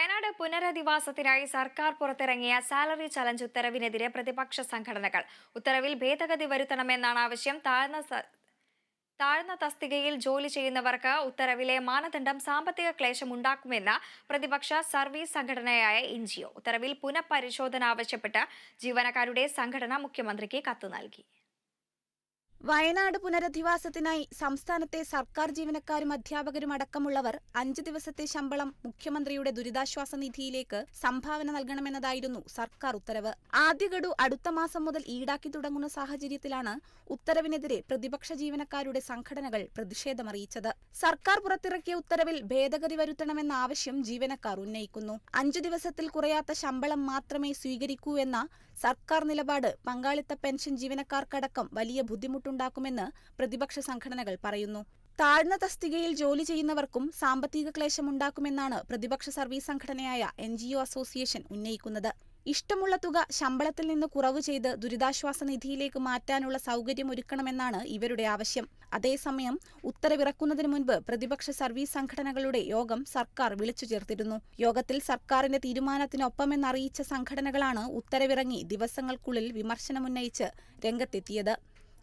വയനാട് പുനരധിവാസത്തിനായി സർക്കാർ പുറത്തിറങ്ങിയ salary challenge ഉത്തരവിനെതിരെ പ്രതിപക്ഷ സംഘടനകൾ. ഉത്തരവിൽ ഭേദഗതി വരുത്തണമെന്നാണ് ആവശ്യം. താഴ്ന്ന താഴ്ന്ന തസ്തികയിൽ ജോലി ചെയ്യുന്നവർക്ക് ഉത്തരവിലെ മാനദണ്ഡം സാമ്പത്തിക ക്ലേശം ഉണ്ടാക്കുമെന്ന് പ്രതിപക്ഷ സർവീസ് സംഘടനയായ എൻജിഒ ഉത്തരവിൽ പുനഃപരിശോധന ആവശ്യപ്പെട്ട് ജീവനക്കാരുടെ സംഘടന മുഖ്യമന്ത്രിക്ക് കത്ത് നൽകി. വയനാട് പുനരധിവാസത്തിനായി സംസ്ഥാനത്തെ സർക്കാർ ജീവനക്കാരും അധ്യാപകരും അടക്കമുള്ളവർ അഞ്ച് ദിവസത്തെ ശമ്പളം മുഖ്യമന്ത്രിയുടെ ദുരിതാശ്വാസ നിധിയിലേക്ക് സംഭാവന നൽകണമെന്നതായിരുന്നു സർക്കാർ ഉത്തരവ്. ആദ്യ ഗഡു അടുത്ത മാസം മുതൽ ഈടാക്കി തുടങ്ങുന്ന സാഹചര്യത്തിലാണ് ഉത്തരവിനെതിരെ പ്രതിപക്ഷ ജീവനക്കാരുടെ സംഘടനകൾ പ്രതിഷേധമറിയിച്ചത്. സർക്കാർ പുറത്തിറക്കിയ ഉത്തരവിൽ ഭേദഗതി വരുത്തണമെന്ന ആവശ്യം ജീവനക്കാർ ഉന്നയിക്കുന്നു. അഞ്ചു ദിവസത്തിൽ കുറയാത്ത ശമ്പളം മാത്രമേ സ്വീകരിക്കൂ എന്ന സർക്കാർ നിലപാട് പങ്കാളിത്ത പെൻഷൻ ജീവനക്കാർക്കടക്കം വലിയ ബുദ്ധിമുട്ടുണ്ടാക്കുമെന്ന് പ്രതിപക്ഷ സംഘടനകൾ പറയുന്നു. താഴ്ന്ന തസ്തികയിൽ ജോലി ചെയ്യുന്നവർക്കും സാമ്പത്തിക ക്ലേശമുണ്ടാക്കുമെന്നാണ് പ്രതിപക്ഷ സർവീസ് സംഘടനയായ എൻ അസോസിയേഷൻ ഉന്നയിക്കുന്നത്. ഇഷ്ടമുള്ള തുക ശമ്പളത്തിൽ നിന്ന് കുറവ് ചെയ്ത് ദുരിതാശ്വാസ നിധിയിലേക്ക് മാറ്റാനുള്ള സൗകര്യമൊരുക്കണമെന്നാണ് ഇവരുടെ ആവശ്യം. അതേസമയം ഉത്തരവിറക്കുന്നതിന് മുൻപ് പ്രതിപക്ഷ സർവീസ് സംഘടനകളുടെ യോഗം സർക്കാർ വിളിച്ചു ചേർത്തിരുന്നു. യോഗത്തിൽ സർക്കാരിന്റെ തീരുമാനത്തിനൊപ്പമെന്നറിയിച്ച സംഘടനകളാണ് ഉത്തരവിറങ്ങി ദിവസങ്ങൾക്കുള്ളിൽ വിമർശനമുന്നയിച്ച് രംഗത്തെത്തിയത്.